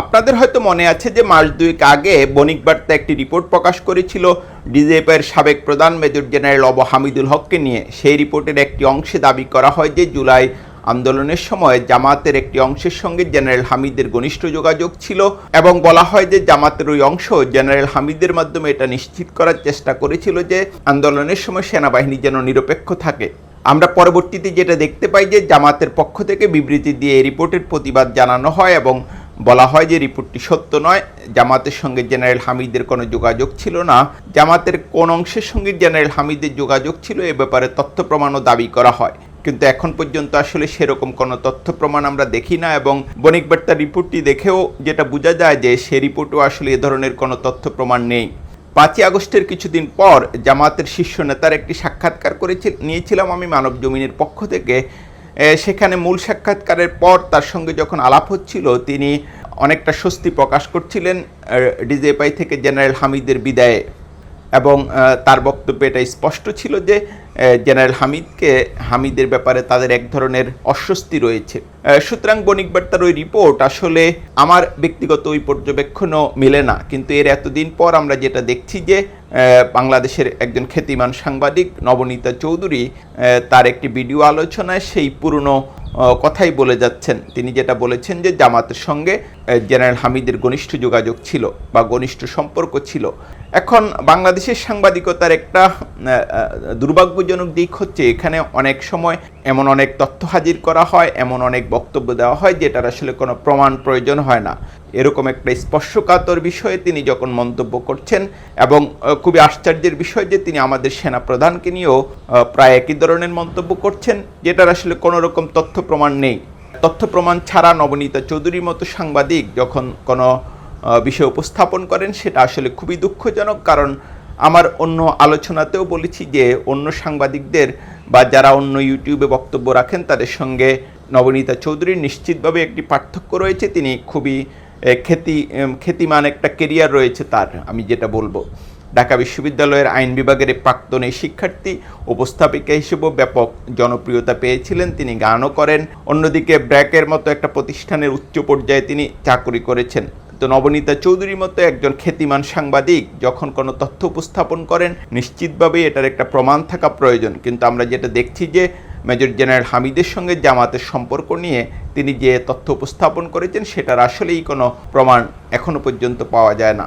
আপনাদের হয়তো মনে আছে যে মাস দুয়েক আগে বণিক বার্তা একটি রিপোর্ট প্রকাশ করেছিল। ডিজিএফের সাবেক প্রধান মেজর জেনারেল অব হামিদুল হককে নিয়ে। সেই রিপোর্টের একটি অংশে দাবি করা হয় যে জুলাই আন্দোলনের সময় জামাতের একটি অংশের সঙ্গে জেনারেল হামিদের ঘনিষ্ঠ যোগাযোগ ছিল এবং বলা হয় যে জামাতের ওই অংশ জেনারেল হামিদের মাধ্যমে এটা নিশ্চিত করার চেষ্টা করেছিল যে আন্দোলনের সময় সেনাবাহিনী যেন নিরপেক্ষ থাকে। আমরা পরবর্তীতে যেটা দেখতে পাই যে জামাতের পক্ষ থেকে বিবৃতি দিয়ে রিপোর্টের প্রতিবাদ জানানো হয় এবং বলা হয় যে রিপোর্টটি সত্য নয়। জামাতের সঙ্গে জেনারেল হামিদের কোনো যোগাযোগ ছিল না। জামাতের কোন অংশের সঙ্গে জেনারেল হামিদের যোগাযোগ ছিল এ ব্যাপারে তথ্য প্রমাণও দাবি করা হয়। কিন্তু এখন পর্যন্ত আসলে সেরকম কোনো তথ্য প্রমাণ আমরা দেখি না এবং বণিক বার্তার রিপোর্টটি দেখেও যেটা বোঝা যায় যে সে রিপোর্টও আসলে এ ধরনের কোনো তথ্য প্রমাণ নেই। পাঁচই আগস্টের কিছুদিন পর জামাতের শীর্ষ নেতার একটি সাক্ষাৎকার করেছি নিয়েছিলাম আমি মানব জমিনের পক্ষ থেকে। সেখানে মূল সাক্ষাৎকারের পর তার সঙ্গে যখন আলাপ হচ্ছিল, তিনি অনেকটা স্বস্তি প্রকাশ করছিলেন ডিজেপাই থেকে জেনারেল হামিদের বিদায়ে। এবং তার বক্তব্যে এটা স্পষ্ট ছিল যে জেনারেল হামিদকে, হামিদের ব্যাপারে তাদের এক ধরনের অস্বস্তি রয়েছে। সুতরাং বণিক বার্তার ওই রিপোর্ট আসলে আমার ব্যক্তিগত ওই পর্যবেক্ষণও মিলে না। কিন্তু এর এতদিন পর আমরা যেটা দেখছি যে বাংলাদেশের একজন খ্যাতিমান সাংবাদিক নবনীতা চৌধুরী তার একটি ভিডিও আলোচনায় সেই পুরনো কথাই বলে যাচ্ছেন। তিনি যেটা বলেছেন যে, জামাতের সঙ্গে জেনারেল হামিদের ঘনিষ্ঠ যোগাযোগ ছিল বা ঘনিষ্ঠ সম্পর্ক ছিল। এখন বাংলাদেশের সাংবাদিকতার একটা দুর্ভাগ্যজনক দিক হচ্ছে এখানে অনেক সময় এমন অনেক তথ্য হাজির করা হয়, এমন অনেক বক্তব্য দেওয়া হয় যেটার আসলে কোনো প্রমাণ প্রয়োজন হয় না। এরকম একটা স্পর্শকাতর বিষয়ে তিনি যখন মন্তব্য করছেন এবং খুবই আশ্চর্যের বিষয় যে তিনি আমাদের সেনা প্রধানকে নিয়েও প্রায় একই ধরনের মন্তব্য করছেন যেটার আসলে কোনো রকম তথ্য প্রমাণ নেই। তথ্য প্রমাণ ছাড়া নবনীতা চৌধুরীর মতো সাংবাদিক যখন কোনো বিষয় উপস্থাপন করেন, সেটা আসলে খুবই দুঃখজনক। কারণ আমার অন্য আলোচনাতেও বলেছি যে, অন্য সাংবাদিকদের বা যারা অন্য ইউটিউবে বক্তব্য রাখেন, তাদের সঙ্গে নবনীতা চৌধুরীর নিশ্চিতভাবে একটি পার্থক্য রয়েছে। তিনি খুবই খ্যাতি খ্যাতিমান একটা কেরিয়ার রয়েছে তার, আমি যেটা বলব। ঢাকা বিশ্ববিদ্যালয়ের আইন বিভাগের প্রাক্তন এই শিক্ষার্থী, উপস্থাপিকা হিসেবেও ব্যাপক জনপ্রিয়তা পেয়েছিলেন। তিনি গানও করেন। অন্যদিকে ব্র্যাকের মতো একটা প্রতিষ্ঠানের উচ্চ পর্যায়ে তিনি চাকরি করেছেন। তো নবনীতা চৌধুরীর মতো একজন খ্যাতিমান সাংবাদিক যখন কোনো তথ্য উপস্থাপন করেন নিশ্চিতভাবেই এটার একটা প্রমাণ থাকা প্রয়োজন। কিন্তু আমরা যেটা দেখছি যে, মেজর জেনারেল হামিদের সঙ্গে জামাতের সম্পর্ক নিয়ে তিনি যে তথ্য উপস্থাপন করেছেন, সেটার আসলেই কোনো প্রমাণ এখনও পর্যন্ত পাওয়া যায় না।